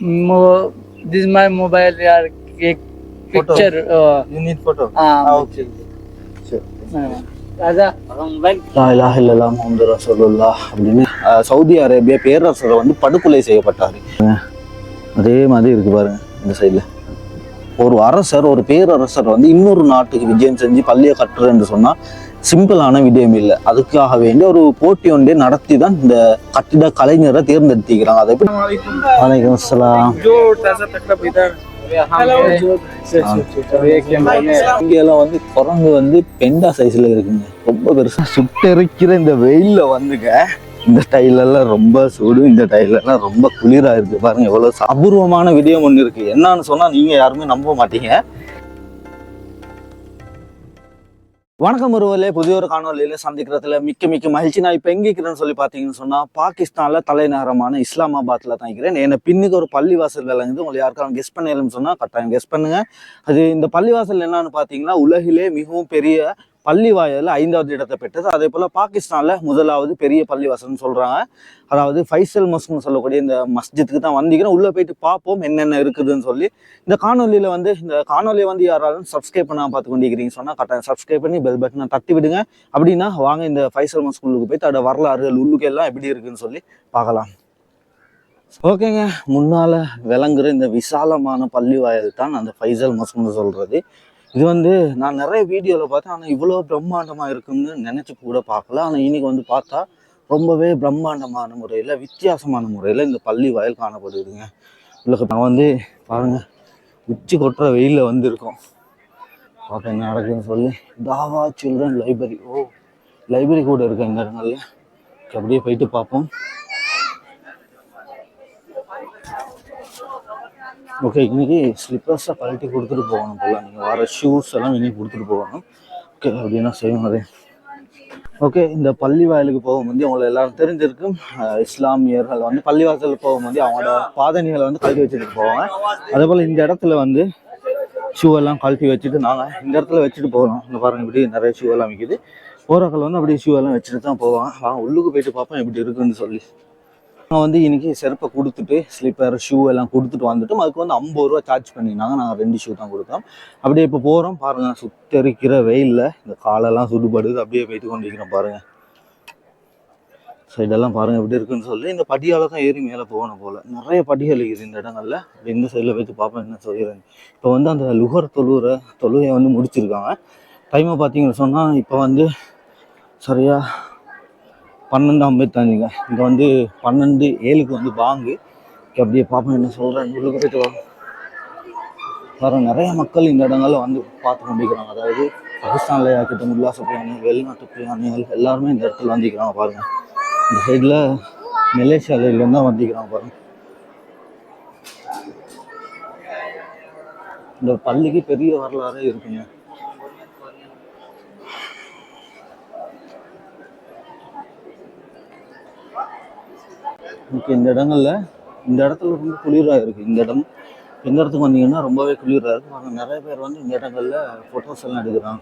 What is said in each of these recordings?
Mo- this is my mobile yaar ek Photo. uh, You need photo. Ah, ah okay. Mobile லா இலாஹ இல்லல்லா முஹம்மது அப்படின்னு Saudi அரேபிய பேரரசர் வந்து படுகொலை செய்யப்பட்டார். அதே மாதிரி இருக்கு பாருங்க இந்த சைடில் ஒரு அரசர் ஒரு பேரரசர் வந்து இன்னொரு நாட்டுக்கு விஜயம் செஞ்சு பள்ளியை கட்டுறேன்னு சொன்னால் சிம்பிளான விடயம் இல்லை. அதுக்காக வேண்டிய ஒரு போட்டி ஒன்றே நடத்தி தான் இந்த கட்டிட கலைஞரை தேர்ந்தெடுத்திக்கிறாங்க அதை எப்படி வணக்கம் அஸ்லாம் இங்கெல்லாம் வந்து குரங்கு வந்து பெண்டா சைஸ்ல இருக்குங்க. ரொம்ப பெருசா. சுட்டரிக்கிற இந்த வெயில்ல வந்துங்க இந்த டைலெல்லாம் ரொம்ப சூடு இந்த டைலெல்லாம் ரொம்ப குளிராக இருக்குது பாருங்க எவ்வளோ அபூர்வமான விடயம் ஒன்று இருக்கு. என்னன்னு சொன்னால் நீங்கள் யாருமே நம்ப மாட்டீங்க. வணக்கம் ஒருவர்களே புதிய ஒரு காணொலியில் சந்திக்கிறதுல மிக்க மிக்க மகிழ்ச்சி. நான் இப்போ எங்கே இருக்கிறேன்னு சொல்லி பார்த்தீங்கன்னு சொன்னால் பாகிஸ்தானில் தலைநகரமான இஸ்லாமாபாத்தில் தான் இருக்கிறேன். என்ன பின்னுக்கு ஒரு பள்ளிவாசல் விளங்குது. உங்களை யாருக்காவது கெஸ் பண்ணலன்னு சொன்னால் கட்டாயம் கெஸ் பண்ணுங்க. அது இந்த பள்ளிவாசல் என்னன்னு பார்த்தீங்கன்னா உலகிலே மிகவும் பெரிய பள்ளி வாயில் ஐந்தாவது இடத்தை பெற்றது. அதே போல் பாகிஸ்தானில் முதலாவது பெரிய பள்ளிவாசல்னு சொல்கிறாங்க அதாவது ஃபைசல் மஸ்க்னு சொல்லக்கூடிய இந்த மஸ்ஜித்துக்கு தான் வந்திக்கிறோம் உள்ளே போயிட்டு பார்ப்போம் என்னென்ன இருக்குதுன்னு சொல்லி. இந்த காணொலியில் வந்து இந்த காணொலியை வந்து யாராலும் சப்ஸ்கிரைப் பண்ணாம பார்த்து கொண்டிருக்கிறீங்க சொன்னால் கரெக்டாக சப்ஸ்கிரைப் பண்ணி பெல் பட்டனை தட்டி விடுங்க. அப்படின்னா வாங்க இந்த ஃபைசல் மஸ்க் உள்ளுக்கு போயிட்டு அதோட வரலாறுகள் உள்ளுக்கு எல்லாம் எப்படி இருக்குன்னு சொல்லி பார்க்கலாம். ஓகேங்க. முன்னால் விளங்குற இந்த விசாலமான பள்ளி வாயில் தான் அந்த ஃபைசல் மஸ்க்னு சொல்கிறது இது வந்து நான் நிறைய வீடியோவில் பார்த்தேன். ஆனால் இவ்வளோ பிரம்மாண்டமாக இருக்கும்னு நினச்சி கூட பார்க்கல. ஆனால் இன்னைக்கு வந்து பார்த்தா ரொம்பவே பிரம்மாண்டமான முறையில் வித்தியாசமான முறையில் இந்த பள்ளி வயல் காணப்படுதுங்க. உங்களுக்கு நான் வந்து பாருங்கள் உச்சி கொட்டுற வெயிலில் வந்திருக்கோம். பார்க்க என்ன நடக்குதுன்னு சொல்லி. தாவா சில்ட்ரன் லைப்ரரி. ஓ லைப்ரரி கூட இருக்கு இந்த இடங்கள்ல. அப்படியே போயிட்டு பார்ப்போம். ஓகே இன்றைக்கி ஸ்லிப்பர்ஸை கழட்டி கொடுத்துட்டு போகணும் போல. நீங்கள் வர ஷூஸ் எல்லாம் இன்றைக்கி கொடுத்துட்டு போகணும். ஓகே அப்படின்னா செய்யும் அதே. ஓகே இந்த பள்ளி வாயிலுக்கு போகும்போது அவங்களை எல்லாரும் தெரிஞ்சிருக்கும். இஸ்லாமியர்கள் வந்து பள்ளிவாசல் போகும்போது அவங்களோட பாதணிகளை வந்து கழட்டி வச்சுட்டு போவாங்க. அதே போல் இந்த இடத்துல வந்து ஷூ எல்லாம் கழட்டி வச்சுட்டு நாங்கள் இந்த இடத்துல வச்சுட்டு போகிறோம் இங்கே பாருங்க இப்படி நிறைய ஷூ எல்லாம் விற்கிது போகிறாக்கள் வந்து அப்படியே ஷூ எல்லாம் வச்சுட்டு தான் போவாங்க. வாங்க உள்ளுக்கு போயிட்டு பார்ப்போம் எப்படி இருக்குன்னு சொல்லி. நாங்கள் வந்து இன்னைக்கு செருப்பை கொடுத்துட்டு ஸ்லிப்பர் ஷூ எல்லாம் கொடுத்துட்டு வந்துட்டோம் அதுக்கு வந்து ஐம்பது ரூபா சார்ஜ் பண்ணியிருந்தாங்க. நாங்கள் ரெண்டு ஷூ தான் கொடுத்தோம். அப்படியே இப்போ போகிறோம் பாருங்க சுத்தரிக்கிற வெயிலில் இந்த காலெல்லாம் சுடுபடுது. அப்படியே போயிட்டு கொண்டிருக்கிறோம் பாருங்க. சைடெல்லாம் பாருங்க எப்படி இருக்குன்னு சொல்லி இந்த படியால் தான் ஏறி மேலே போகணும் போல். நிறைய படிகள் இருக்குது இந்த இடங்கள்ல. அப்படி இந்த சைடில் போயிட்டு பார்ப்போம் என்ன சொல்கிறேன் இப்போ வந்து அந்த லுகர் தொழுகிற தொழுகையை வந்து முடிச்சிருக்காங்க. டைமை பார்த்தீங்கன்னு சொன்னால் இப்போ வந்து சரியாக பன்னெண்டு ஐம்பத்தாஞ்சுங்க இங்கே வந்து பன்னெண்டு ஏழுக்கு வந்து பாங்கு. அப்படியே பார்ப்போம் என்ன சொல்கிறேன் உள்ளுக்கு போயிட்டு வரோம் நிறைய மக்கள் இந்த இடங்கள்ல வந்து பார்த்து கொண்டிருக்கிறாங்க. அதாவது பாகிஸ்தானில் இருக்கட்டும் உல்லாச பிரயாணி வெளிநாட்டு பிரயாணிகள் எல்லாருமே இந்த இடத்துல வந்திருக்கிறாங்க பாருங்கள் இந்த சைடில் மலேசியாவிலேருந்து தான் வந்திருக்கிறாங்க பாருங்கள் இந்த பள்ளிக்கு பெரிய வரலாறே இருக்குங்க. ஓகே இந்த இடங்கள்ல இந்த இடத்துல ரொம்ப குளிராக இருக்குது இந்த இடம் இந்த இடத்துக்கு வந்தீங்கன்னா ரொம்பவே குளிராக இருக்குது அங்கே நிறைய பேர் வந்து இந்த இடங்கள்ல ஃபோட்டோஸ் எல்லாம் எடுக்கிறாங்க.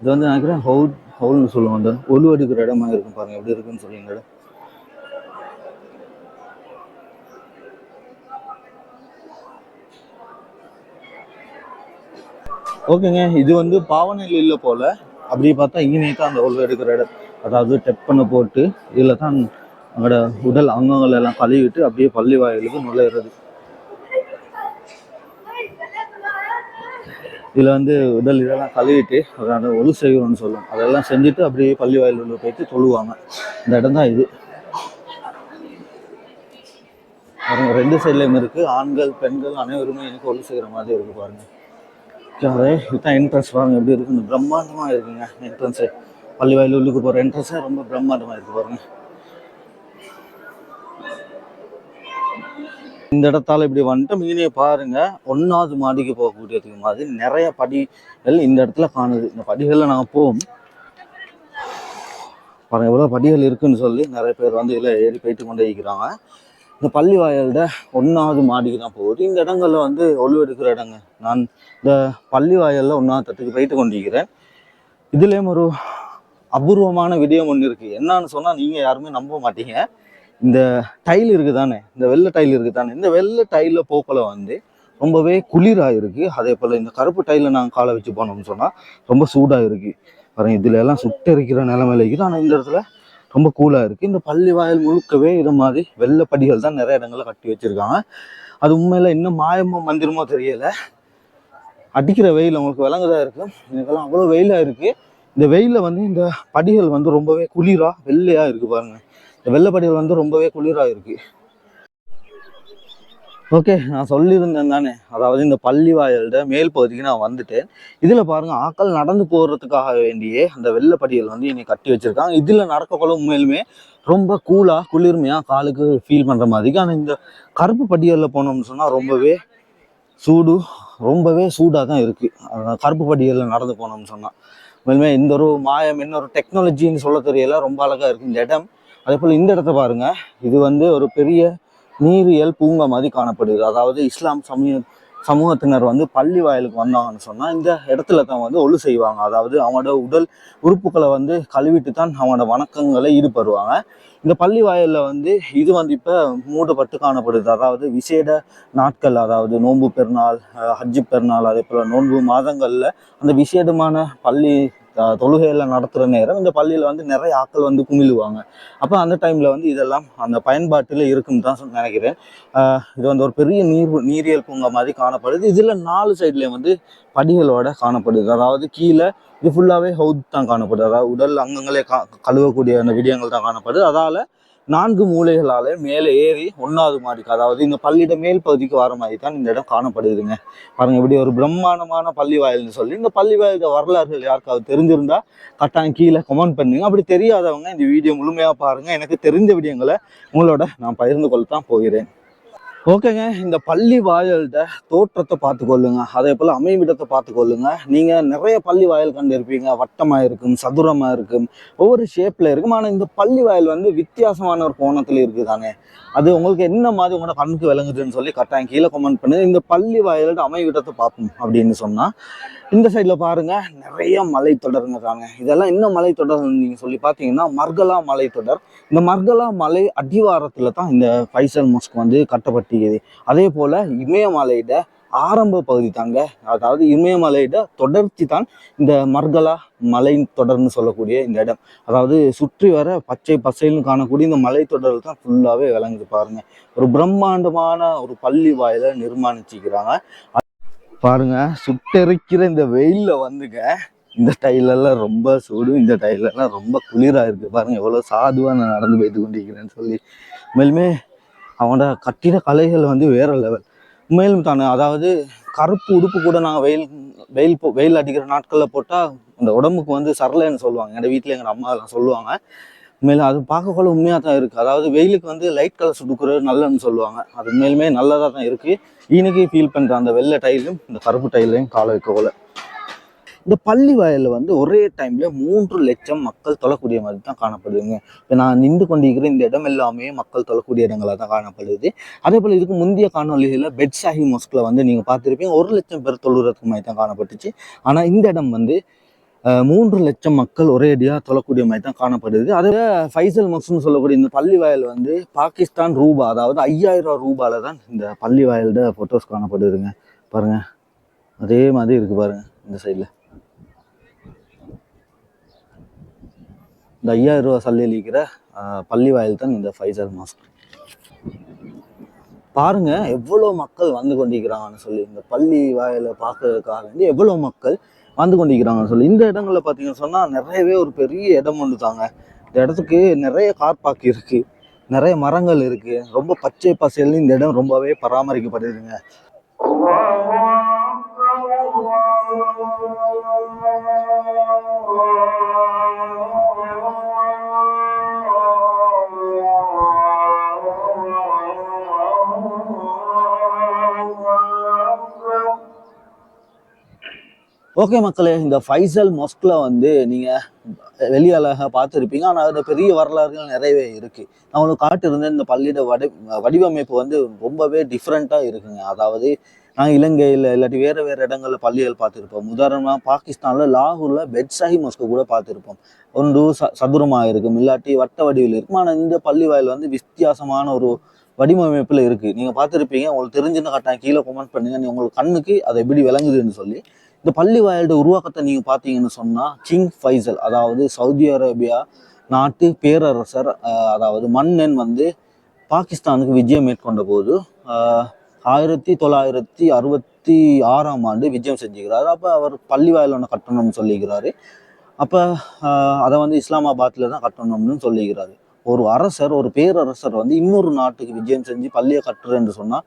இது வந்து நினைக்கிறேன் ஹவுல் ஹவுல்னு சொல்லுவோம் அந்த ஒலு எடுக்கிற இடமா இருக்கும் பாருங்க. எப்படி இருக்குன்னு சொல்லி இந்த இடம். ஓகேங்க. இது வந்து பாவனையில் போல் போல. அப்படி பார்த்தா இங்கே தான் அந்த ஒலு எடுக்கிற இடம். அதாவது டெப் பண்ண போட்டு இதில் தான் அவங்களோட உடல் அங்கங்கள் எல்லாம் கழுவிட்டு அப்படியே பள்ளி வாயிலுக்கு நுழையிறது. இதில் வந்து உடல் இதெல்லாம் கழுவிட்டு அதோட ஒழு செய்கிறோம்னு சொல்லும் அதெல்லாம் செஞ்சுட்டு அப்படியே பள்ளி வாயில் உள்ள போயிட்டு தொழுவாங்க. இந்த இடம் தான் இது. ரெண்டு சைட்லேயும் இருக்கு. ஆண்கள் பெண்கள் அனைவருமே எனக்கு ஒழு செய்கிற மாதிரி இருக்கு பாருங்க. அதே இதுதான் என்ட்ரன்ஸ் பாருங்க எப்படி இருக்குன்னு. பிரம்மாண்டமாக இருக்குங்க என்ட்ரன்ஸு பள்ளி வாயில் உள்ளுக்கு போகிற என்ட்ரன்ஸே ரொம்ப பிரம்மாண்டமாக இருக்கு பாருங்க. இந்த இடத்தால் இப்படி வந்துட்டு மீனே பாருங்க. ஒன்றாவது மாடிக்கு போகக்கூடியதுக்கு மாதிரி நிறைய படிகள் இந்த இடத்துல காணுது. இந்த படிகளில் நாங்கள் போவோம். பாருங்க எவ்வளோ படிகள் இருக்குன்னு சொல்லி நிறைய பேர் வந்து இதில் ஏறி போயிட்டு கொண்டே இருக்கிறாங்க. இந்த பள்ளி வாயலில் ஒன்றாவது மாடிக்கு தான் போகுது. இந்த இடங்கள்ல வந்து ஒழுவெடுக்கிற இடங்க. நான் இந்த பள்ளி வாயலில் ஒன்றாவது தட்டுக்கு போயிட்டு கொண்டிருக்கிறேன். இதுலேயும் ஒரு அபூர்வமான விடயம் ஒன்று இருக்குது என்னன்னு சொன்னால் நீங்கள் யாருமே நம்ப மாட்டீங்க. இந்த டைல் இருக்குதானே? இந்த வெள்ளை டைல் இருக்குதானே? இந்த வெள்ளை டைலில் போக்கில் வந்து ரொம்பவே குளிராக இருக்குது அதே போல் இந்த கருப்பு டைலில் நாங்கள் காலை வச்சு போனோம்னு சொன்னால் ரொம்ப சூடாக இருக்குது பாருங்க இதில் எல்லாம் சுட்டரிக்கிற நிலமையில இருக்குது. ஆனால் இந்த இடத்துல ரொம்ப கூலாக இருக்குது இந்த பள்ளி வாயில் முழுக்கவே இது மாதிரி வெள்ளை படிகள் தான் நிறைய இடங்களில் கட்டி வச்சுருக்காங்க. அது உண்மையில் இன்னும் மாயமோ மந்திரமோ தெரியலை. அடிக்கிற வெயில் உங்களுக்கு விளங்குதா இருக்குது எனக்கெல்லாம் அவ்வளோ வெயிலாக இருக்குது இந்த வெயிலில் வந்து இந்த படிகள் வந்து ரொம்பவே குளிராக வெள்ளையாக இருக்குது பாருங்க. இந்த வந்து ரொம்பவே குளிராக இருக்கு. ஓகே நான் சொல்லியிருந்தேன் தானே. அதாவது இந்த பள்ளி வாயில்ட மேல் பகுதிக்கு நான் வந்துட்டேன். இதில் பாருங்கள் ஆக்கள் நடந்து போகிறதுக்காக வேண்டியே அந்த வெள்ளப்படிகள் வந்து என்னை கட்டி வச்சிருக்காங்க. இதில் நடக்கக்குள்ள உண்மையிலுமே ரொம்ப கூலாக குளிர்மையாக காலுக்கு ஃபீல் பண்ணுற மாதிரி ஆனால் இந்த கருப்பு படிகளில் போனோம்னு சொன்னால் ரொம்பவே சூடு ரொம்பவே சூடாக தான் இருக்குது கருப்பு படிகளில் நடந்து போனோம்னு சொன்னால் உண்மையிலுமே இந்த ஒரு மாயம் என்ன ஒரு டெக்னாலஜின்னு சொல்ல தெரியல. ரொம்ப அழகாக இருக்குது இந்த இடம். அதே போல் இந்த இடத்த பாருங்க. இது வந்து ஒரு பெரிய நீரியல் பூங்கா மாதிரி காணப்படுது அதாவது இஸ்லாம் சமூக சமூகத்தினர் வந்து பள்ளி வாயிலுக்கு வந்தாங்கன்னு சொன்னால் இந்த இடத்துல தான் வந்து ஒழு செய்வாங்க. அதாவது அவனோட உடல் உறுப்புகளை வந்து கழுவிட்டு தான் அவனோட வணக்கங்களை ஈடுபடுவாங்க. இந்த பள்ளி வாயிலில் வந்து இது வந்து இப்போ மூடப்பட்டு காணப்படுது. அதாவது விசேட நாட்கள் அதாவது நோன்பு பெருநாள் ஹஜ்ஜு பெருநாள் அதே போல் நோன்பு மாதங்களில் அந்த விசேடமான பள்ளி அஹ், தொழுகையில நேரம் இந்த பள்ளியில் வந்து நிறைய ஆட்கள் வந்து குமிழுவாங்க. அப்போ அந்த டைமில் வந்து இதெல்லாம் அந்த பயன்பாட்டில் இருக்கும் தான் நினைக்கிறேன். இது வந்து ஒரு பெரிய நீர் நீரியல் பூங்கா மாதிரி காணப்படுது. இதில் நாலு சைட்லேயும் வந்து படிகளோட காணப்படுது. அதாவது கீழே இது ஃபுல்லாகவே ஹவுத் தான் காணப்படுது. அதாவது உடல் அங்கங்களே கா கழுவக்கூடிய அந்த விடயங்கள் தான் காணப்படுது. அதால நான்கு மூலைகளால மேலே ஏறி ஒன்றாவது மாடிக்கு அதாவது இந்த பள்ளியிட மேல் பகுதிக்கு வர மாதிரி தான் இந்த இடம் காணப்படுதுங்க. பாருங்க இப்படி ஒரு பிரம்மாண்டமான பள்ளி வாயில்னு சொல்லி இந்த பள்ளி வாயில வரலாறுகள் யாருக்காவது தெரிஞ்சிருந்தா கட்டாயம் கீழே கமெண்ட் பண்ணுங்க. அப்படி தெரியாதவங்க இந்த வீடியோ முழுமையாக பாருங்க. எனக்கு தெரிஞ்ச விடயங்களை உங்களோட நான் பகிர்ந்து கொள்ள தான் போகிறேன். ஓகேங்க இந்த பள்ளி வாயல்கிட்ட தோற்றத்தை பார்த்துக்கொள்ளுங்க. அதே போல் அமைவிடத்தை பார்த்துக்கொள்ளுங்க. நீங்கள் நிறைய பள்ளி வாயல் கண்டு இருப்பீங்க வட்டமாக இருக்கும் சதுரமாக இருக்கும் ஒவ்வொரு ஷேப்பில் இருக்கும். ஆனால் இந்த பள்ளி வாயல் வந்து வித்தியாசமான ஒரு கோணத்துல இருக்குதானே அது உங்களுக்கு என்ன மாதிரி உங்களோட கண்ணுக்கு விளங்குதுன்னு சொல்லி கட்டாயம் கீழே கமெண்ட் பண்ணு இந்த பள்ளி வாயலோட அமைவிடத்தை பார்ப்போம் அப்படின்னு சொன்னால் இந்த சைடில் பாருங்க நிறைய மலைத்தொடருங்க தாங்க இதெல்லாம் என்ன மலைத்தொடர் நீங்கள் சொல்லி பார்த்தீங்கன்னா மர்கலா மலைத்தொடர் இந்த மர்கலா மலை அடிவாரத்தில் தான் இந்த ஃபைசல் மொஸ்க் வந்து கட்டப்பட்டு கட்டப்பட்டிருக்குது அதே போல இமயமலையிட ஆரம்ப பகுதி தாங்க. அதாவது இமயமலையிட தொடர்ச்சி தான் இந்த மர்கலா மலை தொடர்னு சொல்லக்கூடிய இந்த இடம். அதாவது சுற்றி வர பச்சை பசைல்னு காணக்கூடிய இந்த மலைத்தொடர் தான் ஃபுல்லாகவே விளங்குது பாருங்க. ஒரு பிரம்மாண்டமான ஒரு பள்ளி வாயில நிர்மாணிச்சிக்கிறாங்க. பாருங்க சுட்டெரிக்கிற இந்த வெயில்ல வந்துங்க இந்த டைலெல்லாம் ரொம்ப சூடு இந்த டைலெல்லாம் ரொம்ப குளிராக இருக்குது பாருங்கள் எவ்வளோ சாதுவாக நான் நடந்து போயிட்டு கொண்டிருக்கிறேன்னு சொல்லி. மேலுமே அவனோட கட்டிட கலைகள் வந்து வேற லெவல் மேலும் தானே அதாவது கருப்பு உடுப்பு கூட நாங்கள் வெயில் வெயில் போ வெயில் அடிக்கிற நாட்களில் போட்டால் இந்த உடம்புக்கு வந்து சரலைன்னு சொல்லுவாங்க. எங்கள் வீட்டில் எங்கள் அம்மா எல்லாம் சொல்லுவாங்க. மேலும் அது பார்க்கக்குள்ள உண்மையாக தான் இருக்குது அதாவது வெயிலுக்கு வந்து லைட் கலர்ஸ் சுடுக்கிறது நல்லதுன்னு சொல்லுவாங்க. அது உண்மையிலுமே நல்லதாக தான் இருக்குது இன்னைக்கு ஃபீல் பண்ணுற அந்த வெள்ளை டைலும் இந்த கருப்பு டைலையும் கால வைக்கக்குள்ள. இந்த பள்ளி வயலில் வந்து ஒரே டைம்ல மூன்று லட்சம் மக்கள் தொழக்கூடிய மாதிரி தான் காணப்படுதுங்க. இப்போ நான் நின்று கொண்டிருக்கிற இந்த இடம் எல்லாமே மக்கள் தொழக்கூடிய இடங்களாக தான் காணப்படுது. அதே போல் இதுக்கு முந்தைய காணொலிகளில் பெட் ஷாஹி மொஸ்கில் வந்து நீங்கள் பார்த்துருப்பீங்க ஒரு லட்சம் பேர் தொழுறதுக்கு மாதிரி தான் காணப்பட்டுச்சு. ஆனால் இந்த இடம் வந்து மூன்று லட்சம் மக்கள் ஒரே அடியாக தொழக்கூடிய மாதிரி தான் காணப்படுது. அதே ஃபைசல் மக்ஸ்னு சொல்லக்கூடிய இந்த பள்ளி வயல் வந்து பாகிஸ்தான் ரூபா அதாவது ஐயாயிரம் ரூபாயில் தான் இந்த பள்ளி வயலோட ஃபோட்டோஸ் காணப்படுதுங்க. பாருங்கள் அதே மாதிரி இருக்குது பாருங்கள் இந்த சைடில் இந்த ஐயாயிரம் ரூபா சல்லியில் இருக்கிற பள்ளி வாயில் தான் இந்த ஃபைசர் மாஸ்க் பாருங்க எவ்வளோ மக்கள் வந்து கொண்டிருக்கிறாங்கன்னு சொல்லி இந்த பள்ளி வாயில பார்க்கறதுக்காக வேண்டி எவ்வளோ மக்கள் வந்து கொண்டிருக்கிறாங்கன்னு சொல்லி. இந்த இடங்களில் பார்த்தீங்கன்னு சொன்னால் நிறையவே ஒரு பெரிய இடம் ஒன்று தாங்க. இந்த இடத்துக்கு நிறைய கார் பார்க் இருக்குது நிறைய மரங்கள் இருக்குது ரொம்ப பச்சை பசேல்னு இந்த இடம் ரொம்பவே பராமரிக்கப்படுதுங்க. ஓகே மக்களே இந்த ஃபைசல் மொஸ்கில் வந்து நீங்கள் வெளியாளாக பார்த்துருப்பீங்க. ஆனால் அதில் பெரிய வரலாறுகள் நிறையவே இருக்குது நான் உங்களுக்கு இந்த பள்ளியோட வடி வடிவமைப்பு வந்து ரொம்பவே டிஃப்ரெண்ட்டாக இருக்குங்க. அதாவது நான் இலங்கையில் இல்லாட்டி வேறு வேறு இடங்களில் பள்ளிகள் பார்த்துருப்போம். உதாரணமாக பாகிஸ்தானில் லாகூரில் பெட்ஷாஹி மொஸ்கு கூட பார்த்துருப்போம். ஒன்று ச சதுரமாக இருக்கும் இல்லாட்டி வட்ட வடிவில் இருக்கும். ஆனால் இந்த பள்ளி வாயில் வந்து வித்தியாசமான ஒரு வடிவமைப்பில் இருக்குது நீங்கள் பார்த்துருப்பீங்க உங்களுக்கு தெரிஞ்சுன்னு கட்டாயம் கீழே கமெண்ட் பண்ணுங்க. நீ உங்களுக்கு கண்ணுக்கு அதை எப்படி விளங்குதுன்னு சொல்லி. இந்த பள்ளி வாயிலோட உருவாக்கத்தை நீங்கள் பார்த்தீங்கன்னு சொன்னால் கிங் ஃபைசல் அதாவது சவுதி அரேபியா நாட்டு பேரரசர் அதாவது மன்னன் வந்து பாகிஸ்தானுக்கு விஜயம் மேற்கொண்ட போது ஆயிரத்தி தொள்ளாயிரத்தி அறுபத்தி ஆறாம் ஆண்டு விஜயம் செஞ்சுக்கிறார் அப்போ அவர் பள்ளி வாயிலான கட்டணம்னு சொல்லிக்கிறார். சொல்லிக்கிறாரு அப்போ அதை வந்து இஸ்லாமாபாத்தில் தான் கட்டணம்னு சொல்லிக்கிறாரு. ஒரு அரசர் ஒரு பேரரசர் வந்து இன்னொரு நாட்டுக்கு விஜயம் செஞ்சு பள்ளியை கட்டுறேன்னு சொன்னால்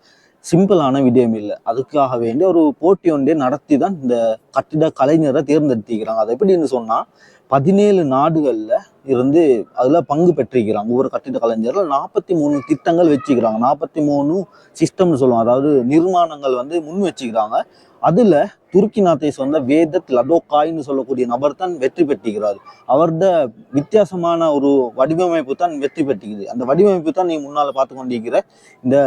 சிம்பிளான விடயம் இல்லை. அதுக்காக வேண்டி ஒரு போட்டி ஒன்றே நடத்தி தான் இந்த கட்டிட கலைஞரை தேர்ந்தெடுத்திக்கிறாங்க அது எப்படின்னு சொன்னால் பதினேழு நாடுகளில் இருந்து அதில் பங்கு பெற்றிருக்கிறாங்க. ஒவ்வொரு கட்டிட கலைஞரில் நாற்பத்தி மூணு திட்டங்கள் வச்சுக்கிறாங்க நாற்பத்தி மூணு சிஸ்டம்னு சொல்லுவோம் அதாவது நிர்மாணங்கள் வந்து முன் வச்சுக்கிறாங்க அதில் துருக்கி நாத்தை சொந்த வேதத் லதோகாய்னு சொல்லக்கூடிய நபர் தான் வெற்றி பெற்றிருக்கிறார். அவரோட வித்தியாசமான ஒரு வடிவமைப்பு தான் வெற்றி பெற்றிக்குது. அந்த வடிவமைப்பு தான் நீ முன்னால் பார்த்து கொண்டிருக்கிற இந்த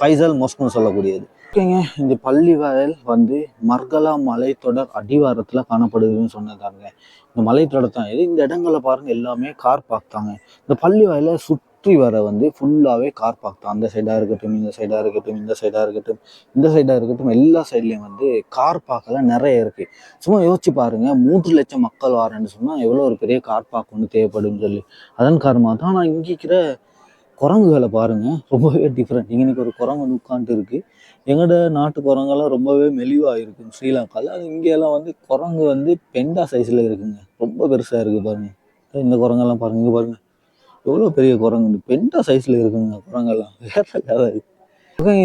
ஃபைசல் மொஸ்க்னு சொல்லக்கூடியது. ஓகேங்க இந்த பள்ளி வயல் வந்து மர்கலா மலைத்தொடர் அடிவாரத்தில் காணப்படுதுன்னு சொன்னதாங்க. இந்த மலைத்தொடர் தான் இது. இந்த இடங்களை பாருங்க எல்லாமே கார் பார்க் தாங்க. இந்த பள்ளி வயலை சுற்றி வர வந்து ஃபுல்லாகவே கார் பார்க் தான். அந்த சைடாக இருக்கட்டும் இந்த சைடாக இருக்கட்டும் இந்த சைடாக இருக்கட்டும் இந்த சைடாக இருக்கட்டும் எல்லா சைட்லேயும் வந்து கார் பார்க்கெல்லாம் நிறைய இருக்குது சும்மா யோசிச்சு பாருங்கள் மூன்று லட்சம் மக்கள் வரேன்னு சொன்னால் எவ்வளோ ஒரு பெரிய கார் பார்க் ஒன்று தேவைப்படும்னு சொல்லி. அதன் காரணமாக தான் நான் இங்கே இருக்கிற குரங்குகளை பாருங்கள் ரொம்பவே டிஃப்ரெண்ட் இன்னைக்கு ஒரு குரங்கு வந்து உட்காந்துட்டு இருக்குது எங்களோட நாட்டு குரங்கெல்லாம் ரொம்பவே மெலிவாக இருக்கும் ஸ்ரீலங்காவில் அது இங்கெல்லாம் வந்து குரங்கு வந்து பெண்டா சைஸில் இருக்குங்க. ரொம்ப பெருசாக இருக்குது பாருங்கள் இந்த குரங்கெல்லாம் பாருங்க. இங்கே பாருங்கள் எவ்வளோ பெரிய குரங்கு இந்த பெண்டா சைஸில் இருக்குங்க குரங்கெல்லாம். வேறு கதை.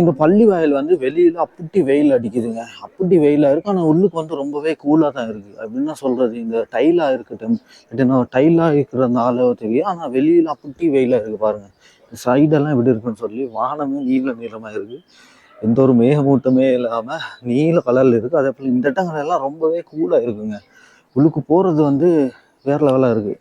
இந்த பள்ளி வாயில் வந்து வெளியில் அப்படி வெயில் அடிக்குதுங்க. அப்படி வெயிலாக இருக்குது ஆனால் உள்ளுக்கு வந்து ரொம்பவே கூலாக தான் இருக்குது அப்படின்னு தான் சொல்கிறது இந்த டைலாக இருக்கட்டும். இல்லைன்னா டைலாக இருக்கிறதுனால தெரியும் ஆனால் வெளியில் அப்படி வெயிலாக இருக்குது பாருங்கள் சைடெல்லாம் எப்படி இருக்குன்னு சொல்லி வானமே நீல நீளமாக இருக்குது எந்த ஒரு மேகமூட்டமே இல்லாமல் நீல கலரில் இருக்குது அதே போல் இந்த இடங்கள் எல்லாம் ரொம்பவே கூலாக இருக்குங்க. உள்ளுக்கு போகிறது வந்து வேறு லெவலாக இருக்குது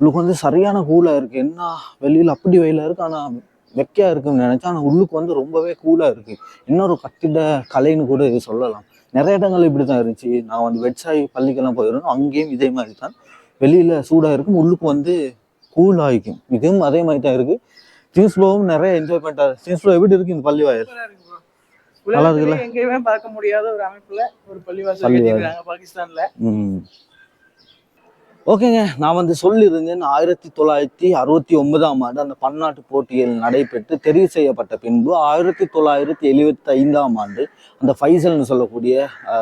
உள்ளுக்கு வந்து சரியான கூலாக இருக்குது என்ன வெளியில் அப்படி வெயிலாக இருக்குது ஆனால் வெக்கையாக இருக்குன்னு நினச்சா ஆனால் உள்ளுக்கு வந்து ரொம்பவே கூலாக இருக்குது இன்னொரு கட்டிட கலைன்னு கூட இது சொல்லலாம். நிறைய இடங்கள் இப்படி தான் இருந்துச்சு. நான் வந்து வெட்சாய் பள்ளிக்கெல்லாம் போயிருந்தோம் அங்கேயும் இதே மாதிரி தான் வெளியில் சூடாக இருக்கும். உள்ளுக்கு வந்து கூல் ஆகிக்கும். இதுவும் அதே மாதிரி தான் இருக்குது ஜீன்ஸ்லோவும் நிறைய என்ஜாய் பண்ணிட்டாரு ஜீன்ஸ்லோ எப்படி இருக்கு இந்த பள்ளி வாயல். நல்லா இருக்குல்ல? எங்கேயுமே பார்க்க முடியாத ஒரு அமைப்புல ஒரு பள்ளிவாசல் பாகிஸ்தான்ல. ஓகேங்க. நான் வந்து சொல்லியிருந்தேன் ஆயிரத்தி தொள்ளாயிரத்தி அறுபத்தி ஒன்பதாம் ஆண்டு அந்த பன்னாட்டு போட்டிகள் நடைபெற்று தெரிவு செய்யப்பட்ட பின்பு ஆயிரத்தி தொள்ளாயிரத்தி எழுபத்தி ஐந்தாம் ஆண்டு அந்த ஃபைசல்னு சொல்லக்கூடிய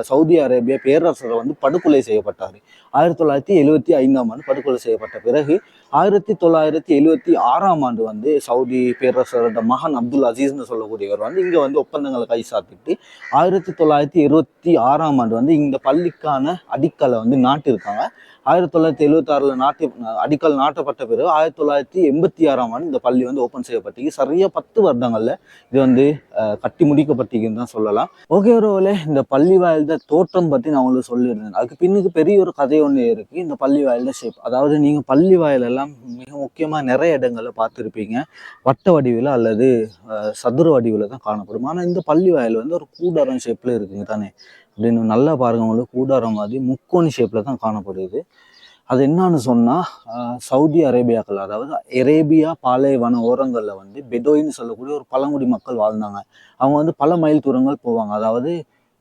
சவுதி அரேபிய பேரரசர் வந்து படுகொலை செய்யப்பட்டார். ஆயிரத்தி தொள்ளாயிரத்தி எழுபத்தி ஐந்தாம் ஆண்டு படுகொலை செய்யப்பட்ட பிறகு ஆயிரத்தி தொள்ளாயிரத்தி எழுபத்தி ஆறாம் ஆண்டு வந்து சவுதி பேரரசரோட மகன் அப்துல் அசீஸ்னு சொல்லக்கூடியவர் வந்து இங்கே வந்து ஒப்பந்தங்களை கை சாத்திட்டு ஆயிரத்தி தொள்ளாயிரத்தி இருபத்தி ஆறாம் ஆண்டு வந்து இந்த பள்ளிக்கான அடிக்கலை வந்து நாட்டிருக்காங்க ஆயிரத்தி தொள்ளாயிரத்தி எழுபத்தி ஆறில் நாட்டி அடிக்கல் நாட்டப்பட்ட பிறகு ஆயிரத்தி தொள்ளாயிரத்தி எண்பத்தி ஆறாம் ஆண்டு இந்த பள்ளி வந்து ஓப்பன் செய்யப்பட்டிருக்கு சரியாக பத்து வருடங்களில் இது வந்து கட்டி முடிக்கப்பட்டிருக்குன்னு தான் சொல்லலாம். ஓகே ஒருவேளை இந்த பள்ளி வாயில்த தோற்றம் பற்றி நான் உங்களுக்கு சொல்லியிருந்தேன் அதுக்கு பின்னுக்கு பெரிய ஒரு கதை ஒன்று இருக்குது இந்த பள்ளி வாயில்த ஷேப் அதாவது நீங்கள் பள்ளி வாயிலெல்லாம் மிக முக்கியமாக நிறைய இடங்களில் பார்த்துருப்பீங்க. வட்ட வடிவில் அல்லது சதுர வடிவில் தான் காணப்படும். ஆனால் இந்த பள்ளி வாயில் வந்து ஒரு கூடாரம் ஷேப்பில் இருக்குங்க தானே? அப்படின்னு நல்லா பாருங்க உங்களுக்கு கூடாரம் மாதிரி முக்கோணி ஷேப்பில் தான் காணப்படுது. அது என்னன்னு சொன்னால் சவுதி அரேபியாக்கள் அதாவது அரேபியா பாலைவன ஓரங்களில் வந்து பெடோயின்னு சொல்லக்கூடிய ஒரு பழங்குடி மக்கள் வாழ்ந்தாங்க. அவங்க வந்து பல மைல் தூரங்கள் போவாங்க. அதாவது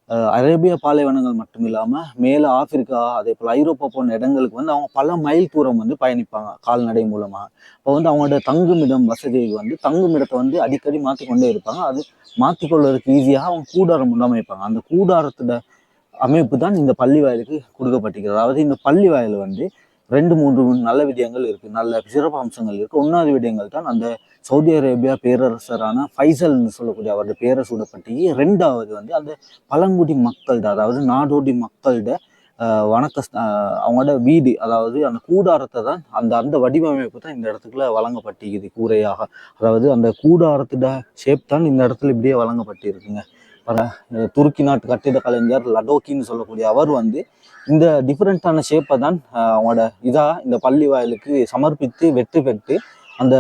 அரேபியா அரேபிய பாலைவனங்கள் மட்டும் இல்லாமல் மேலே ஆப்பிரிக்கா அதே போல் ஐரோப்பா போன்ற இடங்களுக்கு வந்து அவங்க பல மைல் தூரம் வந்து பயணிப்பாங்க கால்நடை மூலமாக இப்போ வந்து அவங்களோட தங்குமிடம் வசதிக்கு வந்து தங்குமிடத்தை வந்து அடிக்கடி மாற்றிக்கொண்டே இருப்பாங்க. அது மாற்றிக்கொள்வதற்கு ஈஸியாக அவங்க கூடாரம் ஒன்று அந்த கூடாரத்தோட அமைப்பு தான் இந்த பள்ளி வாயிலுக்கு கொடுக்கப்பட்டிருக்கிறது. அதாவது இந்த பள்ளி வாயில் வந்து ரெண்டு மூன்று நல்ல விடயங்கள் இருக்குது நல்ல சிறப்பு அம்சங்கள் இருக்குது ஒன்றாவது விடயங்கள் தான் அந்த சவுதி அரேபியா பேரரசரான ஃபைசல்னு சொல்லக்கூடிய அவருடைய பேரை சூடப்பட்டி ரெண்டாவது வந்து அந்த பழங்குடி மக்கள்ட அதாவது நாடோடி மக்கள்ட வணக்க அவங்களோட வீடு அதாவது அந்த கூடாரத்தை தான் அந்த அந்த வடிவமைப்பு தான் இந்த இடத்துக்குள்ள வழங்கப்பட்டிருக்குது கூரையாக. அதாவது அந்த கூடாரத்தோட ஷேப் தான் இந்த இடத்துல இப்படியே வழங்கப்பட்டிருக்குங்க. துருக்கி நாட்டு கட்டிட கலைஞர் லடோக்கின்னு சொல்லக்கூடிய அவர் வந்து இந்த டிஃப்ரெண்ட்டான ஷேப்பை தான் அவங்களோட இதாக இந்த பள்ளி வாயிலுக்கு சமர்ப்பித்து வெற்றி பெற்று அந்த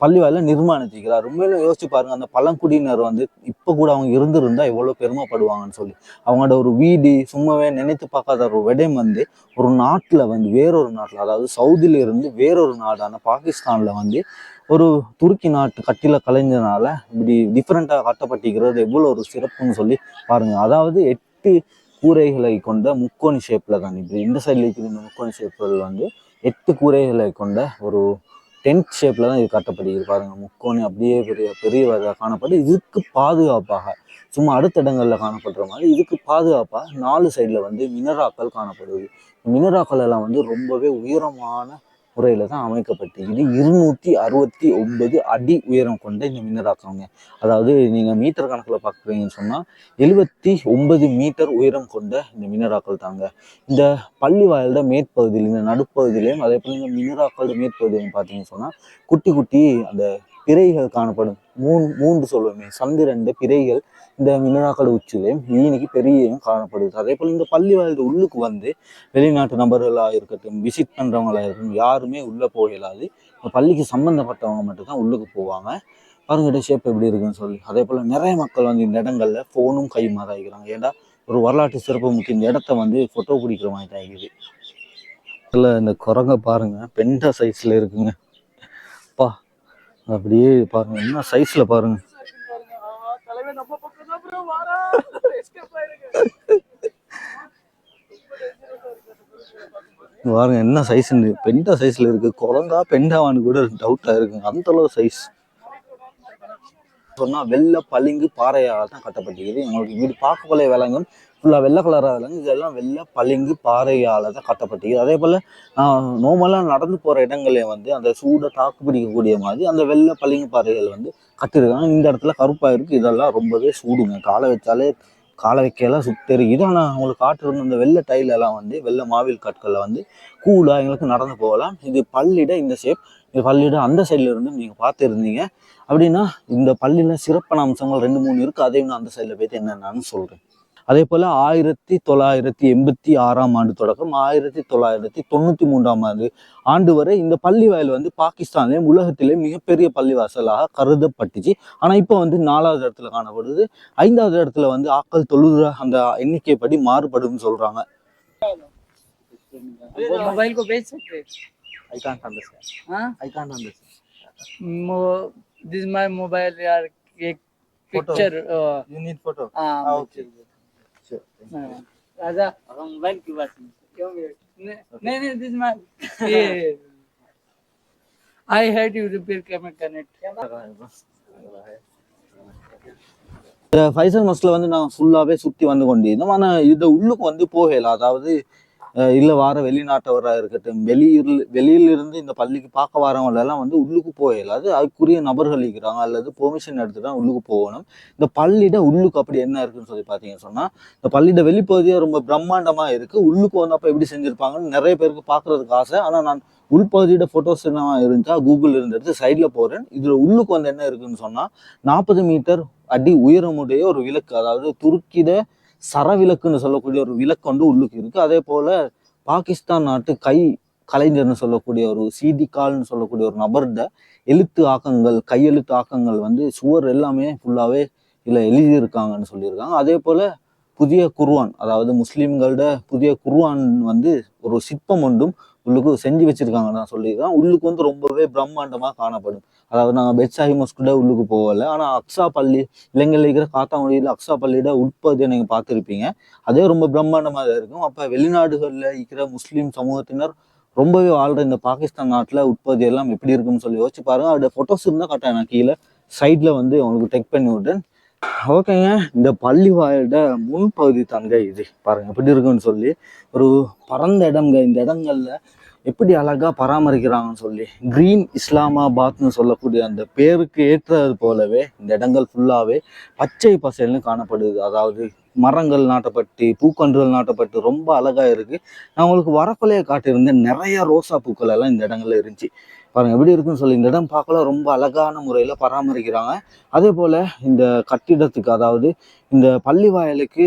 பள்ளிவாயில நிர்மாணிச்சிக்கிறார் உண்மையில யோசிச்சு பாருங்க அந்த பழங்குடியினர் வந்து இப்போ கூட அவங்க இருந்திருந்தா எவ்வளோ பெருமைப்படுவாங்கன்னு சொல்லி. அவங்களோட ஒரு வீடு சும்மாவே நினைத்து பார்க்காத ஒரு விடயம் வந்து ஒரு நாட்டில் வந்து வேறொரு நாட்டில் அதாவது சவுதியில இருந்து வேறொரு நாடான பாகிஸ்தானில் வந்து ஒரு துருக்கி நாட்டு கட்டில கலைஞனால இப்படி டிஃப்ரெண்டா காட்டப்பட்டிருக்கிறது. எவ்வளோ ஒரு சிறப்புன்னு சொல்லி பாருங்கள் அதாவது எட்டு கூரைகளை கொண்ட முக்கோணி ஷேப்பில் தான் இப்படி இந்த சைடில் இருக்கிற இந்த முக்கோணி ஷேப்கள் வந்து எட்டு கூரைகளை கொண்ட ஒரு டென்ட் ஷேப்பில் தான் இது கட்டப்படுகிறது பாருங்கள் முக்கோணி அப்படியே பெரிய பெரிய காணப்பட்டு இதுக்கு பாதுகாப்பாக சும்மா அடுத்த இடங்களில் காணப்படுற மாதிரி இதுக்கு பாதுகாப்பாக நாலு சைடில் வந்து மினராக்கள் காணப்படுது. மினராக்கள் எல்லாம் வந்து ரொம்பவே உயரமான முறையில் தான் அமைக்கப்பட்டு இருநூற்றி அறுபத்தி ஒன்பது அடி உயரம் கொண்ட இந்த மினராக்கங்க அதாவது நீங்கள் மீட்டர் கணக்கில் பார்க்குறீங்கன்னு சொன்னால் எழுபத்தி ஒன்பது மீட்டர் உயரம் கொண்ட இந்த மின்னராக்கள் தாங்க. இந்த பள்ளி வாயிலோட மேற்பகுதியில் இந்த நடுப்பகுதியிலையும் அதே போல் இந்த மின்னராக்கள் மேற்பகுதியிலையும் பார்த்தீங்கன்னு சொன்னால் குட்டி குட்டி அந்த பிறைகள் காணப்படும். மூணு மூன்று சொல்லுவோமே. சந்திரண்ட பிறைகள் இந்த மினராக்கள் உச்சிலையும் ஈனிக்கு பெரியும் காணப்படுது அதே போல் இந்த பள்ளி வாயிலோட உள்ளுக்கு வந்து வெளிநாட்டு நபர்களாக இருக்கட்டும் விசிட் பண்ணுறவங்களாக இருக்கட்டும் யாருமே உள்ளே போக இயலாது இந்த பள்ளிக்கு சம்மந்தப்பட்டவங்க மட்டும்தான் உள்ளுக்கு போவாங்க. பாருங்கிட்ட ஷேப் எப்படி இருக்குன்னு சொல்லி. அதே போல் நிறைய மக்கள் வந்து இந்த இடங்களில் ஃபோனும் கையுமா தான் இருக்கிறாங்க ஒரு வரலாற்று சிறப்பு முக்கிய இந்த இடத்த வந்து ஃபோட்டோ பிடிக்கிற மாதிரி தான் இருக்குது இல்லை இந்த குரங்க பாருங்கள் பெண்டா சைஸில் இருக்குங்க. அப்படியே பாருங்க என்ன சைஸ்ல பாருங்க. பாருங்க என்ன சைஸ் பெண்டா சைஸ்ல இருக்கு. குழந்தா பெண்டாவான்னு கூட டவுட்டா இருக்குங்க அந்த அளவு சைஸ் சொன்னா வெள்ள பளிங்கு பாறையால் தான் கட்டப்பட்டிருக்குது. எங்களுக்கு வீடு பார்க்கக்குள்ள விலங்கும் ஃபுல்லாக வெள்ளை கலராக விலங்கு இதெல்லாம் வெள்ளை பளிங்கு பாறையால் தான் கட்டப்பட்டிருக்கு. அதே போல் நோமெல்லாம் நடந்து போகிற இடங்களே வந்து அந்த சூடை தாக்கு பிடிக்கக்கூடிய மாதிரி அந்த வெள்ளை பளிங்கு பாறைகள் வந்து கட்டியிருக்காங்க இந்த இடத்துல கருப்பாக இருக்குது இதெல்லாம் ரொம்பவே சூடுங்க. காலை வச்சாலே காலை வைக்கலாம் சுத்தெரிக்குது. ஆனால் அவங்களுக்கு காட்டுறது இந்த வெள்ளை டைலெல்லாம் வந்து வெள்ளை மாவில் கற்களில் வந்து கூலாக எங்களுக்கு நடந்து போகலாம். இது பள்ளிட இந்த ஷேப் இது பள்ளிட அந்த சைடில் இருந்து நீங்கள் பார்த்துருந்தீங்க. அப்படின்னா இந்த பள்ளியில் சிறப்பான அம்சங்கள் ரெண்டு மூணு இருக்குது அதையும் நான் அந்த சைடில் போயிட்டு என்னென்னு சொல்கிறேன் அதே போல் ஆயிரத்தி தொள்ளாயிரத்தி எண்பத்தி ஆறாம் ஆண்டு தொடக்கம் ஆயிரத்தி தொள்ளாயிரத்தி தொண்ணூற்றி மூன்றாம் ஆண்டு ஆண்டு வரை இந்த பள்ளிவாயல் வந்து பாகிஸ்தான்லேயும் உலகத்திலே மிகப்பெரிய பள்ளிவாசலாக கருதப்பட்டுச்சு ஆனால் இப்போ வந்து நாலாவது இடத்துல காணப்படுது ஐந்தாவது இடத்துல வந்து ஆக்கள் தொழுகிற அந்த எண்ணிக்கைப்படி மாறுபடும்னு சொல்கிறாங்க वो मोबाइल को बेच सकते हैं ஐ கான்ட் அண்டர்ஸ்டாண்ட் हाँ ஐ கான்ட் அண்டர்ஸ்டாண்ட் मो दिस माय मोबाइल यार एक पिक्चर யூ நீட் ஃபோட்டோ हाँ ஓகே हाँ। राजा हम मोबाइल की बात नहीं क्यों नहीं नहीं नहीं दिस माय ये I had you repair camera connect இந்த ஃபைசல் மஸ்ல வந்து நான் ஃபுல்லாவே சுத்தி வந்து கொண்டிருந்தோம் ஆனா இது உள்ளுக்கு வந்து போகல அதாவது அஹ், இல்லை வார வெளிநாட்டவராக இருக்கட்டும் வெளியில் வெளியிலிருந்து இந்த பள்ளிக்கு பார்க்க வரவங்களெல்லாம் வந்து உள்ளுக்கு போயிடலாது அதுக்குரிய நபர்கள் இருக்கிறாங்க அல்லது பெர்மிஷன் எடுத்து தான் உள்ளுக்கு போகணும். இந்த பள்ளியிட உள்ளுக்கு அப்படி என்ன இருக்குன்னு சொல்லி பார்த்தீங்கன்னு சொன்னால் இந்த பள்ளியிட வெளிப்பகுதியாக ரொம்ப பிரம்மாண்டமாக இருக்குது உள்ளுக்கு வந்து அப்போ எப்படி செஞ்சுருப்பாங்கன்னு நிறைய பேருக்கு பார்க்குறதுக்கு ஆசை. ஆனால் நான் உள்பகுதியோட ஃபோட்டோஸ் என்ன இருந்துச்சா கூகுள் இருந்து எடுத்து சைடில் போகிறேன் இதில் உள்ளுக்கு வந்து என்ன இருக்குன்னு சொன்னால் நாற்பது மீட்டர் அடி உயரமுடைய ஒரு விளக்கு அதாவது துருக்கிட சரவிளக்குன்னு சொல்லக்கூடிய ஒரு விளக்கு வந்து உள்ளுக்கு இருக்கு. அதே போல பாகிஸ்தான் நாட்டு கை கலைஞர்னு சொல்லக்கூடிய ஒரு சீதிகால்னு சொல்லக்கூடிய ஒரு நபர்ட எழுத்து ஆக்கங்கள் கையெழுத்து ஆக்கங்கள் வந்து சுவர் எல்லாமே ஃபுல்லாகவே இதில் எழுதியிருக்காங்கன்னு சொல்லியிருக்காங்க. அதே போல புதிய குர்வான் அதாவது முஸ்லீம்களோட புதிய குர்வான் வந்து ஒரு சிற்பம் ஒன்றும் உள்ளுக்கு செஞ்சு வச்சிருக்காங்க நான் சொல்லியிருக்கேன். உள்ளுக்கு வந்து ரொம்பவே பிரம்மாண்டமாக காணப்படும். அதாவது நாங்கள் பெட்சாஹி மஸ்குட உள்ளுக்கு போகலை. ஆனால் அக்ஸா பள்ளி இலங்கையில் இருக்கிற காத்தாங்குடியில் அக்ஸா பள்ளியோட உட்பகுதியை நீங்கள் பார்த்துருப்பீங்க. அதே ரொம்ப பிரம்மாண்டமாக தான் இருக்கும். அப்போ வெளிநாடுகளில் இருக்கிற முஸ்லீம் சமூகத்தினர் ரொம்பவே வாழ்கிற இந்த பாகிஸ்தான் நாட்டில் உட்பகுதி எல்லாம் எப்படி இருக்குன்னு சொல்லி யோசிச்சு பாருங்க. அதோட ஃபோட்டோஸ் இருந்தால் கரெக்டாக நான் கீழே. சைடில் வந்து உங்களுக்கு டெக் பண்ணி விட்டேன் ஓகேங்க. இந்த பள்ளி வாயிலோட முன்பகுதி தாங்க இது பாருங்க. எப்படி இருக்குன்னு சொல்லி ஒரு பரந்த இடம்ங்க. இந்த இடங்கள்ல எப்படி அழகா பராமரிக்கிறாங்கன்னு சொல்லி கிரீன் இஸ்லாமாபாத்னு சொல்லக்கூடிய அந்த பேருக்கு ஏற்றது போலவே இந்த இடங்கள் ஃபுல்லாவே பச்சை பசேல்னு காணப்படுது. அதாவது மரங்கள் நாட்டப்பட்டு பூக்கன்றுகள் நாட்டப்பட்டு ரொம்ப அழகா இருக்கு. நான் உங்களுக்கு வரக்குள்ளையே காட்டியிருந்தேன். நிறைய ரோசா பூக்கள் எல்லாம் இந்த இடங்கள்ல இருந்துச்சு. பாருங்க எப்படி இருக்குன்னு சொல்லி இந்த இடம் பார்க்கல ரொம்ப அழகான முறையில பராமரிக்கிறாங்க. அதே போல இந்த கட்டிடத்துக்கு அதாவது இந்த பள்ளி வாயலுக்கு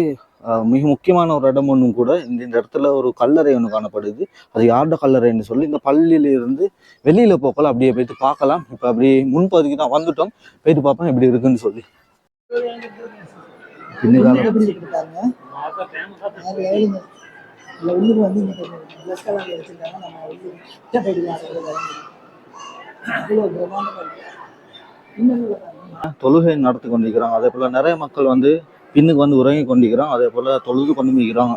மிக முக்கியமான ஒரு இடம் ஒன்றும் கூட இந்த இந்த இடத்துல ஒரு கல்லறை ஒன்று காணப்படுது. அது யார்ட கல்லறைன்னு சொல்லி இந்த பள்ளியில இருந்து வெளியில போக்கலாம் அப்படியே போயிட்டு பார்க்கலாம். இப்போ அப்படியே முன்பகுதிக்கு தான் வந்துட்டோம். போயிட்டு பார்ப்போம் எப்படி இருக்குன்னு சொல்லி. உள்ளூர் வந்து தொழுகை நடத்தி கொண்டிருக்கிறாங்க. அதே போல நிறைய மக்கள் வந்து பின்னுக்கு வந்து உறங்கி கொண்டிருக்கிறாங்க. அதே போல தொழுது கொண்டு இருக்கிறாங்க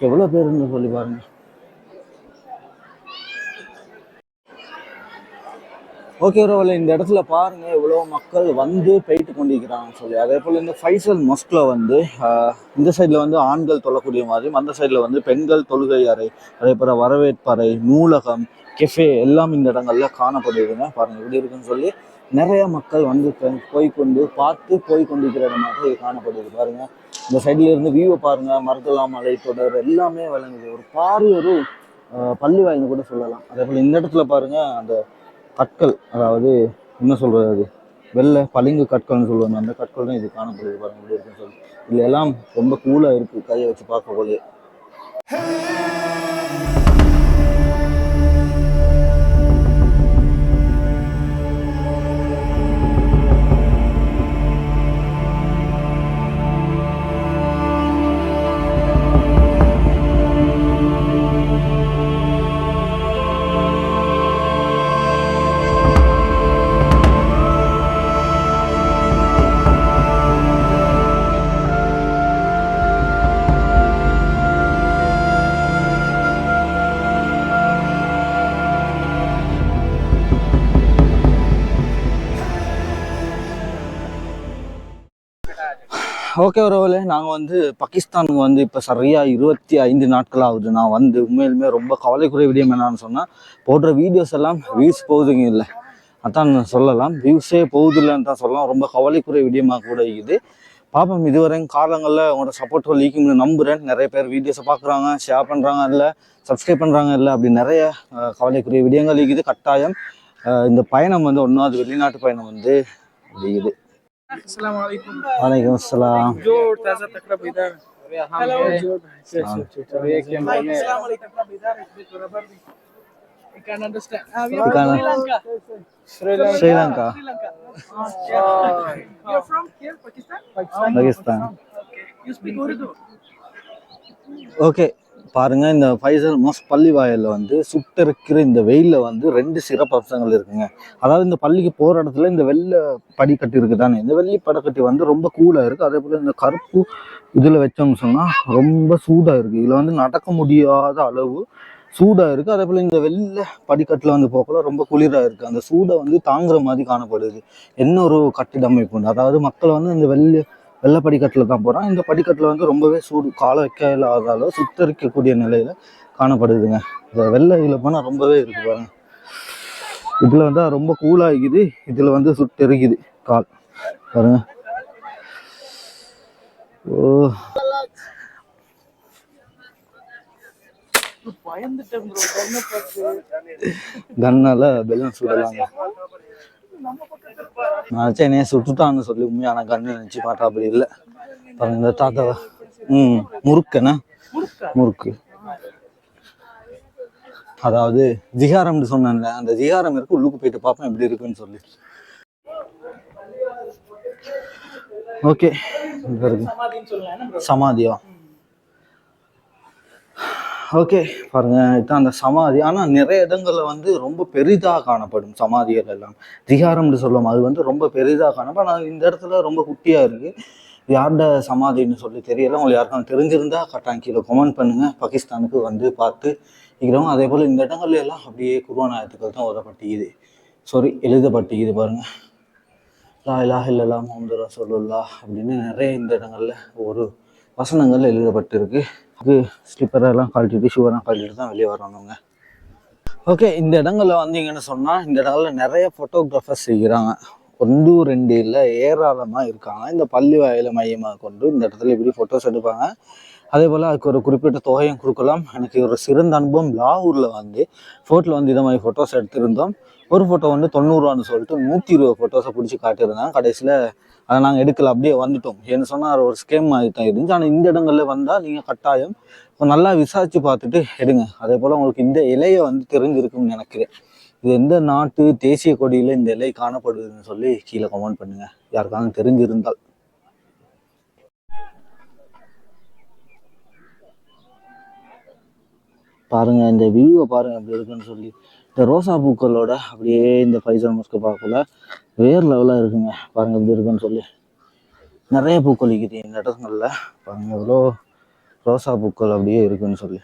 எவ்வளவு பேருன்னு சொல்லி பாருங்க. ஓகே ரோவில் இந்த இடத்துல பாருங்க. இவ்வளோ மக்கள் வந்து போயிட்டு கொண்டிருக்கிறாங்கன்னு சொல்லி. அதே போல் இந்த ஃபைசல் மொஸ்கில் வந்து ஆஹ், இந்த சைடில் வந்து ஆண்கள் தொழக்கூடிய மாதிரியும் அந்த சைடில் வந்து பெண்கள் தொழுகை அறை அதே போல் வரவேற்பறை நூலகம் கெஃபே எல்லாம் இந்த இடங்கள்ல காணப்படுதுங்க பாருங்கள் எப்படி இருக்குன்னு சொல்லி நிறைய மக்கள் வந்து போய்- போய்க்கொண்டு பார்த்து போய் கொண்டிருக்கிற இடமாக இது காணப்படுது பாருங்க இந்த சைட்ல இருந்து வியூவை பாருங்க மருதலா மலை தொடர் எல்லாமே விளங்குது ஒரு பாரி ஒரு பள்ளி வாய்ந்து கூட சொல்லலாம். அதே போல் இந்த இடத்துல பாருங்க அந்த கற்கள் அதாவது என்ன சொல்றது அது? வெள்ளை பளிங்கு கற்கள்னு சொல்லுவாங்க. அந்த கற்கள் தான் இது காணப்படுது. பாருங்க எப்படி இருக்குன்னு சொல்லி. இதுல எல்லாம் ரொம்ப கூலாக இருக்கு கையை வச்சு பார்க்க ஓகே உறவுல நாங்கள் வந்து பாகிஸ்தானுக்கு வந்து இப்போ சரியாக இருபத்தி ஐந்து நாட்கள் ஆகுது நான் வந்து உண்மையிலுமே ரொம்ப கவலைக்குரிய விடயம் என்னன்னு சொன்னால் போடுற வீடியோஸ் எல்லாம் வியூஸ் போகுதுங்க இல்லை. அதான் சொல்லலாம். வியூஸே போகுது இல்லைன்னு தான் சொல்லலாம். ரொம்ப கவலைக்குரிய விடயமாக கூட இருக்குது. பாப்போம் இதுவரையும் காலங்களில் உங்களோட சப்போர்ட் லீக்கிங்னு நம்புகிறேன் நிறைய பேர் வீடியோஸை பார்க்குறாங்க ஷேர் பண்ணுறாங்க இல்லை சப்ஸ்கிரைப் பண்ணுறாங்க இல்லை அப்படி நிறைய கவலைக்குரிய விடயங்கள் இருக்குது. கட்டாயம் இந்த பயணம் வந்து ஒன்றாவது வெளிநாட்டு பயணம் வந்து இருக்குது Assalamualaikum. Waalaikumsalam. वालेकुम taza जोर bidar. Hello Bidar I can understand. We are Sri Lanka. Sri Lanka. Sri Lanka. Oh. You're from here, Pakistan? Pakistan. Pakistan. Okay. You speak Urdu? Okay. பாருங்க இந்த ஃபைசல் மாஸ் பள்ளி வாயில் வந்து சுட்டரிக்கிற இந்த வெயிலில் வந்து ரெண்டு சிறப்பு அம்சங்கள் இருக்குங்க. அதாவது இந்த பள்ளிக்கு போகிற இடத்துல இந்த வெள்ளை படிக்கட்டு இருக்கு தானே இந்த வெள்ளி படக்கட்டி வந்து ரொம்ப கூலாக இருக்குது அதே போல் இந்த கருப்பு இதில் வச்சோம்னு சொன்னால் ரொம்ப சூடாக இருக்குது இதில் வந்து நடக்க முடியாத அளவு சூடாக இருக்குது அதே போல் இந்த வெள்ளை படிக்கட்டில் வந்து போக்கல ரொம்ப குளிராக இருக்குது அந்த சூடை வந்து தாங்குற மாதிரி காணப்படுது. என்ன ஒரு கட்டிட அமைப்பு அதாவது மக்கள் வந்து இந்த வெள்ளை வெள்ளை படிக்கட்டில் தான் போகிறான் இந்த படிக்கட்டில் வந்து ரொம்பவே சூடு கால வைக்க இல்லாத அளவு சுத்தரிக்கக்கூடிய நிலையில காணப்படுதுங்க. இந்த வெள்ளை இதில் போனால் ரொம்பவே இருக்கு பாருங்க. இதில் வந்து ரொம்ப கூலாகிக்குது இதில் வந்து சுட்டெரிக்குது கால். பாருங்க. ஓ. கண்ணால பெலூன் சுடலாங்க நான் நினச்சேன் என்னைய சுட்டுட்டான்னு சொல்லி உண்மையான கண்ணு நினச்சி பார்த்தா அப்படி இல்லை. பாருங்க இந்த தாத்தாவை ம் முறுக்குண்ணா முறுக்கு. அதாவது ஜிகாரம்னு சொன்னேன்ல அந்த ஜிகாரம் இருக்கு உள்ளுக்கு போயிட்டு பார்ப்போம் எப்படி இருக்குன்னு சொல்லி. ஓகே சமாதியா? ஓகே பாருங்க இதுதான் அந்த சமாதி. ஆனால் நிறைய இடங்களில் வந்து ரொம்ப பெரிதாக காணப்படும் சமாதிகள் எல்லாம். திகாரம்னு சொல்லுவோம் அது வந்து ரொம்ப பெரிதாக காணப்படும். ஆனால் இந்த இடத்துல ரொம்ப குட்டியாக இருக்குது யார்கிட்ட யார்ட சமாதின்னு சொல்லி தெரியல. உங்களுக்கு யாருக்கும் தெரிஞ்சிருந்தா கட்டாயம் கீழே கமெண்ட் பண்ணுங்க. பாகிஸ்தானுக்கு வந்து பார்த்து இருக்கிறோம் அதே போல் இந்த இடங்கள்ல எல்லாம் அப்படியே குருவானாயத்துக்கள் தான் ஓதப்பட்டிக்குது சாரி எழுதப்பட்டிக்குது பாருங்கள் லா இலாஹ இல்லலாம் முகமது சொல்லுல்லா அப்படின்னு நிறைய இந்த இடங்களில் ஒரு வசனங்கள் எழுதப்பட்டிருக்கு. இது ஸ்லிப்பரெல்லாம் கழட்டிட்டு ஷூவெல்லாம் கழட்டிட்டு தான் வெளியே வரணுங்க. ஓகே இந்த இடங்களில் வந்தீங்கன்னு சொன்னால் இந்த இடங்கள்ல நிறைய ஃபோட்டோகிராஃபர்ஸ் செய்கிறாங்க ஒன்று ரெண்டு இல்லை ஏராளமாக இருக்காங்க. இந்த பள்ளி வாயிலை மையமாக கொண்டு இந்த இடத்துல இப்படி ஃபோட்டோஸ் எடுப்பாங்க. அதே போல் அதுக்கு ஒரு குறிப்பிட்ட தொகையும் கொடுக்கலாம். எனக்கு ஒரு சிறந்த அனுபவம் லாகூரில் வந்து ஃபோட்டில் வந்து இதை மாதிரி ஃபோட்டோஸ் எடுத்திருந்தோம். ஒரு ஃபோட்டோ வந்து தொண்ணூறுவான்னு சொல்லிட்டு நூற்றி இருபது ஃபோட்டோஸை பிடிச்சி காட்டியிருந்தாங்க. கடைசியில் அதை நாங்கள் எடுக்கல அப்படியே வந்துட்டோம். என்ன சொன்னால் ஒரு ஸ்கேம் மாதிரி தான் இருந்துச்சு. ஆனால் இந்த இடங்களில் வந்தால் நீங்கள் கட்டாயம் நல்லா விசாரித்து பார்த்துட்டு எடுங்க. அதே போல் உங்களுக்கு இந்த இலையை வந்து தெரிஞ்சிருக்கும்னு நினைக்கிறேன். இது எந்த நாட்டு தேசிய கொடியில் இந்த இலை காணப்படுதுன்னு சொல்லி கீழே கமெண்ட் பண்ணுங்கள் யாருக்காவது தெரிஞ்சிருந்தால். பாருங்க இந்த வியூவை பாருங்க அப்படி இருக்குன்னு சொல்லி. இந்த ரோசா பூக்களோட அப்படியே இந்த பைசல் மஸ்க்கு பார்க்கல வேறு லெவலாக இருக்குங்க. பாருங்க எப்படி இருக்குன்னு சொல்லி. நிறைய பூக்கள் இருக்குது இந்த இடங்களில். பாருங்க எவ்வளோ ரோசா பூக்கள் அப்படியே இருக்குன்னு சொல்லி.